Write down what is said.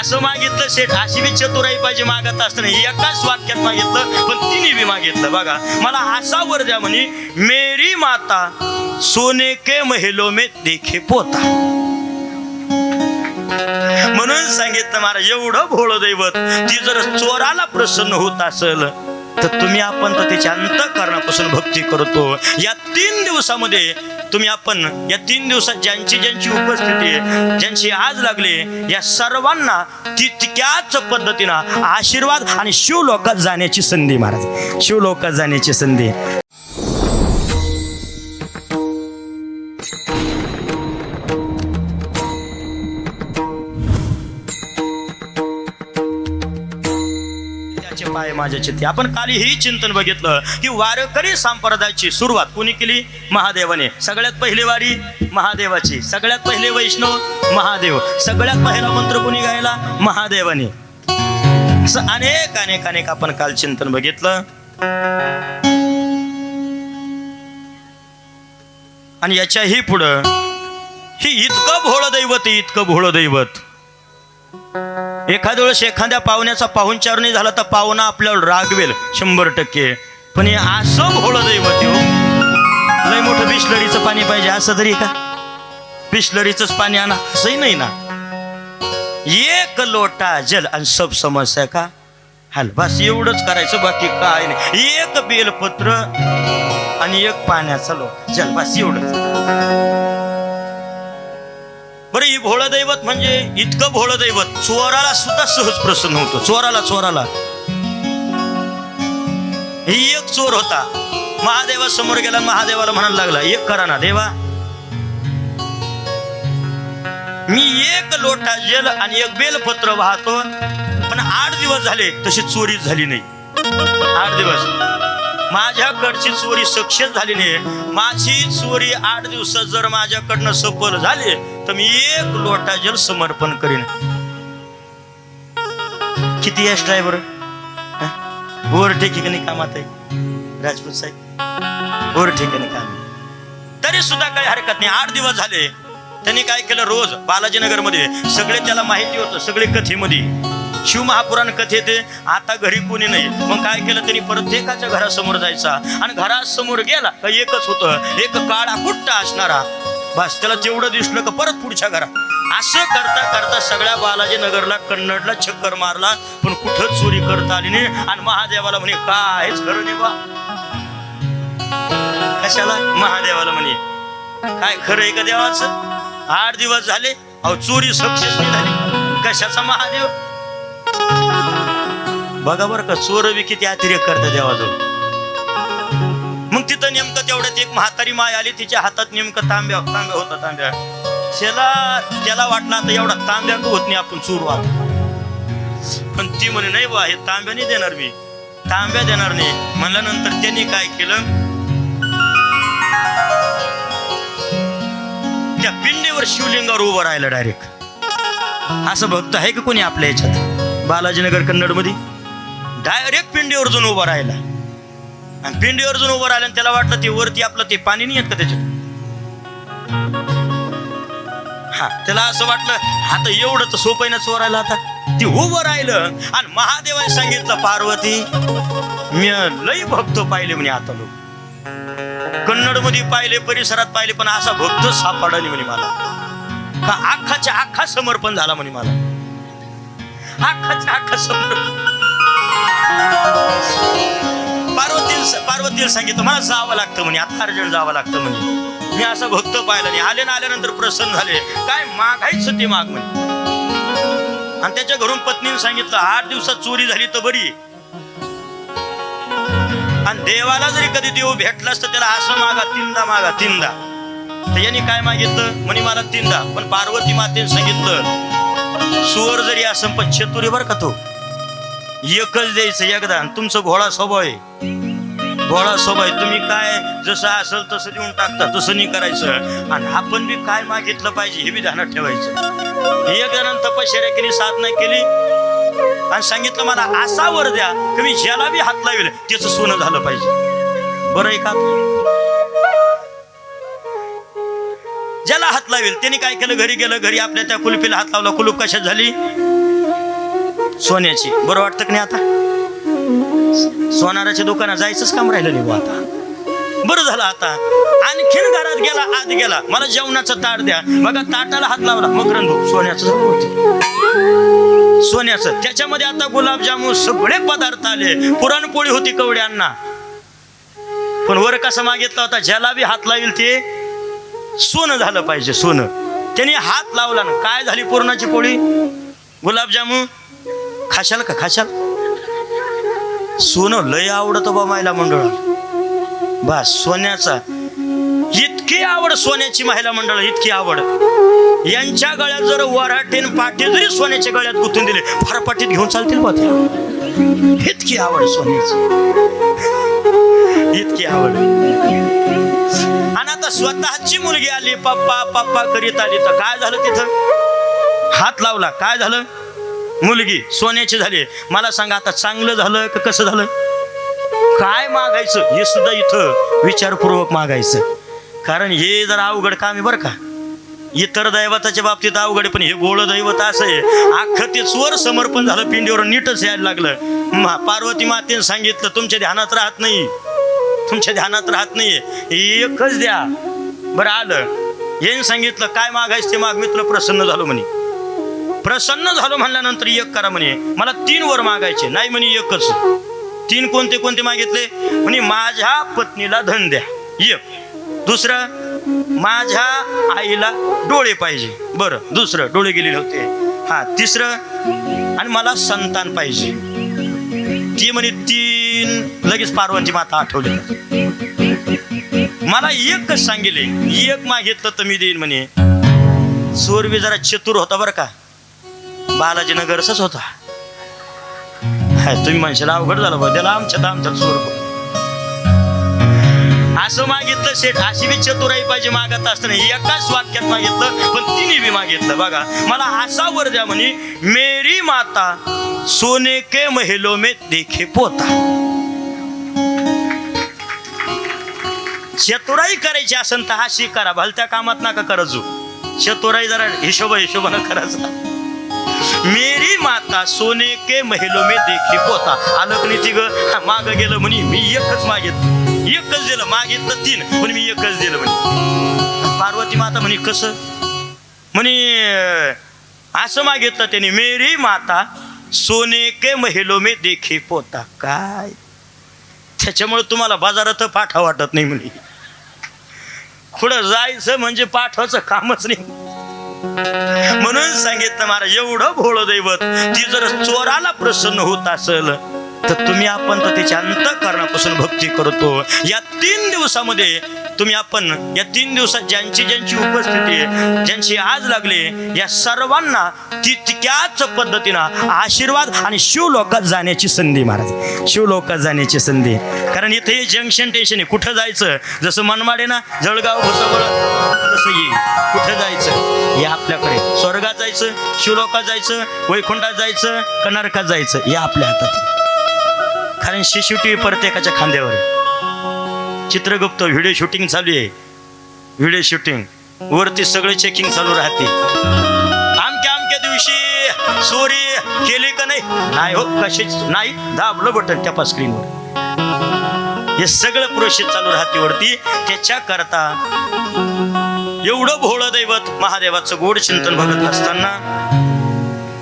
असं मागितलं शेठ अशी बी चतुराई पाहिजे मागत असताना एकाच वाक्यात मागितलं पण तिने बी मागितलं. बघा मला असा वर द्या म्हणे मेरी माता सोने के महिलो में देखे पोता. म्हणून सांगितलं महाराज एवढं भोळ दैवत ती जर चोराला प्रसन्न होत असल तर तुम्ही आपण तर त्याच्या अंतकरणापासून भक्ती करतो. या तीन दिवसामध्ये तुम्ही आपण या तीन दिवसात ज्यांची ज्यांची उपस्थिती आहे, ज्यांची आज लागली या सर्वांना तितक्याच पद्धतीनं आशीर्वाद आणि शिवलोकात जाण्याची संधी महाराज. शिवलोकात जाण्याची संधी. माझ्या चित्ती. आपण काल ही चिंतन बघितलं की वारकरी संप्रदायाची सुरुवात कोणी केली? महादेवाने. सगळ्यात पहिली वारी महादेवाची. सगळ्यात पहिले वैष्णव महादेव. सगळ्यात पहिला मंत्र कोणी गायला? महादेवाने. असं अनेक अनेक अनेक आपण काल चिंतन बघितलं. आणि याच्याही पुढं ही इतकं भोळ दैवत इतकं भोळ दैवत एखाद्या वेळेस एखाद्या पाहुण्याचा पाहुणचार नाही झाला तर पाहुणा आपल्यावर रागवेल शंभर टक्के. पण हे असं भोळं दैवत हो. लय मोठं बिस्लरीचं पाणी पाहिजे असं तरी का? बिस्लरीचंच पाणी आणा असंही नाही ना? एक लोटा जल आणि सब समस्या का? हल बस एवढंच करायचं बाकी काय नाही. एक बेलपत्र आणि एक पाण्याचा लोटा. जल बस एवढंच. देवी भोळं दैवत म्हणजे इतकं भोळं दैवत चोराला सुद्धा सहज प्रसन्न होतो. चोराला चोराला. ही एक चोर होता. महादेवा समोर गेला महादेवाला म्हणायला लागला एक करा ना देवा. मी एक लोटा जल आणि एक बेलपत्र वाहतो पण आठ दिवस झाले तशी चोरी झाली नाही. आठ दिवस. माझ्याकडची चोरी सक्सेस झाली नाही. माझी चोरी आठ दिवसात जर माझ्याकडनं सफल झाली तर मी एक लोटा जल समर्पण करीन. किती यश ड्रायव्हर वर ठिकाणी कामात आहे. राजपूत साहेब वर ठिकाणी काम आहे. तरी सुद्धा काही हरकत नाही. आठ दिवस झाले. त्यांनी काय केलं? रोज बालाजीनगरमध्ये सगळे त्याला माहिती होतं सगळे कथेमध्ये. शिवमहापुराण कथेत आता घरी कोणी नाही. मग काय केलं? त्यांनी प्रत्येकाच्या घरासमोर जायचा. आणि घरासमोर गेला का एकच होतं. एक काळा कुट्टा असणारा. बस त्याला तेवढं दिसलं का परत पुढच्या घरात. असं करता करता सगळ्या बालाजी नगरला कन्नडला चक्कर मारला पण कुठंच चोरी करता आली नाही. आणि महादेवाला म्हणे कायच खरं नाही बा कशाला? महादेवाला म्हणे काय खरं आहे का देवाचं? आठ दिवस झाले अहो चोरी सक्सेस नाही झाली. कशाचा महादेव? बघा बरं का चोर बी किती अतिरेक करता देवाजवळ. मग तिथं नेमकं तेवढ्यात एक म्हातारी माय आली तिच्या हातात नेमकं तांब्या तांब्या होता तांब्या. त्याला त्याला वाटलं आता एवढा तांब्या होत नाही आपण सुरुवात पण ती म्हणे नाही बा हे तांब्या नाही देणार मी. तांब्या देणार नाही. म्हणल्यानंतर त्यांनी काय केलं? त्या पिंडीवर शिवलिंगावर उभं राहिलं डायरेक्ट असं भक्त आहे का कोणी आपल्या याच्यात? बालाजीनगर कन्नडमध्ये डायरेक्ट पिंडीवर जाऊन उभा राहिला. आणि पिंडीवर जाऊन उभं राहिलं त्याला वाटलं ते वरती आपलं ते पाणी नाही येत का त्याच्यात? हा त्याला असं वाटलं आता एवढं तर सोपं आहे ना चोरायला आता. ते उभं राहिलं आणि महादेवाने सांगितलं पार्वती मी लई भक्त पाहिले म्हणे आता लोक. कन्नडमध्ये पाहिले परिसरात पाहिले पण असा भक्त सापडला म्हणे मला. का अख्खाच्या अख्खा समर्पण झाला म्हणे मला. अख्खाच्या अख्खा समर्पण. पार्वती पार्वतीला सांगितलं मला जावं लागतं म्हणे आता अर्जंट जावं लागतं म्हणे. मी असं भक्त पाहिलं नाही. आले ना आल्यानंतर प्रसन्न झाले. काय मागायचं ते माग म्हणे. आणि त्याच्या घरून पत्नीने सांगितलं आठ दिवसात चोरी झाली तर बरी आणि देवाला जरी कधी देव भेटला असतं त्याला असं मागा तीनदा मागा तीनदा. तर यांनी काय मागितलं? म्हणे मला तीनदा. पण पार्वती मातेने सांगितलं सुवर जरी असं पण चतुरी का तो? एकच द्यायचं एकदा. तुमचं घोडा स्वभाव आहे. घोडा स्वभाव आहे. तुम्ही काय जसं असेल तसं देऊन टाकता तसं नाही करायचं. आणि आपण बी काय मागितलं पाहिजे हे बी ध्यानात ठेवायचं. एक जणांनी तपश्चर्या केली साधना केली. आणि सांगितलं मला असा वर द्या. की मी ज्याला बी हात लावेल त्याचं सोनं झालं पाहिजे. बरं आहे का? ज्याला हात लावेल त्याने काय केलं? घरी गेलं घरी आपल्या त्या कुलपीला हात लावला. कुलूप कशात झाली? सोन्याची. बरं वाटतं की नाही आता? सोनाराच्या दुकानात जायचंच काम राहिलं नाही आता. बरं झालं आता. आणखीन घरात गेला आत गेला. मला जेवणाचं ताट द्या. बघा ताटाला हात लावला. मग भाऊ सोन्याचं सोन्याचं. त्याच्यामध्ये आता गुलाबजामुन सगळे पदार्थ आले. पुरणपोळी होती कवड्यांना. पण वर कसं मागितलं होता? ज्याला बी हात लावेल ते सोनं झालं पाहिजे सोनं. त्याने हात लावला ना. काय झाली पुरणाची पोळी? गुलाबजामुन? खाशाल का? खाशाल? सोनं लय आवडतं बा महिला मंडळ. बा सोन्याचा. इतकी आवड सोन्याची महिला मंडळ इतकी आवड. यांच्या गळ्यात जर वराटीन पाठी जरी सोन्याच्या गळ्यात गुंतून दिले फार पाठीत घेऊन चालतील बा त्या इतकी आवड सोन्याची. इतकी आवड. आणि आता स्वतःची मुलगी आली पप्पा पप्पा करीत आली. तर काय झालं तिथं? हात लावला. काय झालं? मुलगी. सोन्याची झाली. मला सांगा आता चांगलं झालं का कसं झालं? काय मागायचं? हे सुद्धा इथं विचारपूर्वक मागायचं. कारण हे जरा अवघड काम आहे बरं का. इतर दैवताच्या बाबतीत अवघड आहे, पण हे गोळ दैवत असं आहे. अख्खं ते चोर समर्पण झालं पिंडीवर नीटच यायला लागलं. मा पार्वती मातेने सांगितलं तुमच्या ध्यानात राहत नाही. तुमच्या ध्यानात राहत नाही. एकच द्या. बरं आलं. येईन सांगितलं काय मागायचं ते माग. मी तुला प्रसन्न झालो म्हणे. प्रसन्न झालो म्हणल्यानंतर एक करा म्हणे. मला तीन वर मागायचे. नाही म्हणे एकच. तीन कोणते कोणते मागितले? म्हणे माझ्या पत्नीला धन द्या. एक. दुसरं माझ्या आईला डोळे पाहिजे. बरं दुसरं डोळे गेलेले होते. हा तिसरं आणि मला संतान पाहिजे. ती म्हणे तीन लगेच पार्वती माता आठवली. मला एकच सांगितले. एक मागितलं तर मी देईन म्हणे. सूरबी जरा चतुर होता बरं का. बालाजी नगरचाच होता. हाय, तुम्ही म्हणशाला अवघड झालं बा त्याला आमच्यात आमच्यात स्वरूप असं मागितलं शेठ अशी बी चतुराई पाहिजे मागत असताना एकाच वाक्यात मागितलं पण तिने बी मागितलं बघा. मला असा वर द्या म्हणे मेरी माता सोने के महिलो में देखे पोता. चतुराई करायची असेल तर अशी करा भलत्या कामात नका करजू चतुराई जरा हिशोब हिशोबानं करायचा मेरी माता सोने के महिलो में देखी पोता। आलं की नाही ती ग माग गेलं म्हणे मी एकच मागितलं एकच दिलं मागितलं तीन पण मी एकच दिलं म्हणे पार्वती माता म्हणे कसं? म्हणे असं मागितलं त्याने मेरी माता सोने के महिलो में देखी पोता। काय? त्याच्यामुळे तुम्हाला बाजारात पाठा वाटत नाही म्हणे। पुढं जायचं म्हणजे पाठवाचं कामच नाही. म्हणून सांगितलं महाराज एवढं भोळ दैवत ती जर चोराला प्रसन्न होत असेल तर तुम्ही आपण तर तिच्या अंतकरणापासून भक्ती करतो. या तीन दिवसामध्ये तुम्ही आपण या तीन दिवसात ज्यांची ज्यांची उपस्थिती आहे ज्यांची आज लागले या सर्वांना तितक्याच पद्धतीनं आशीर्वाद आणि शिवलोकात जाण्याची संधी महाराज. शिवलोकात जाण्याची संधी. कारण इथे हे जंक्शन स्टेशन आहे. कुठं जायचं? जसं मनमाड आहे ना जळगाव भुसावळ तसं येईल. कुठं जायचं? जायचं शिवलोकात जायचं वैकुंठात जायचं का नरकात जायचं या आपल्या हातात. कारण शिशुटी प्रत्येकाच्या खांद्यावर चित्रगुप्त व्हिडिओ शूटिंग चालू आहे. व्हिडिओ शूटिंग वरती सगळे चेकिंग चालू राहते. आमक्या अमक्या दिवशी चोरी केली का नाही? नाही हो कशीच नाही. दाबलं बटन त्या स्क्रीनवर हे सगळं प्रोसेस चालू राहते वरती. त्याच्या करता एवढं भोळं दैवत महादेवाचं गोड चिंतन बघत असताना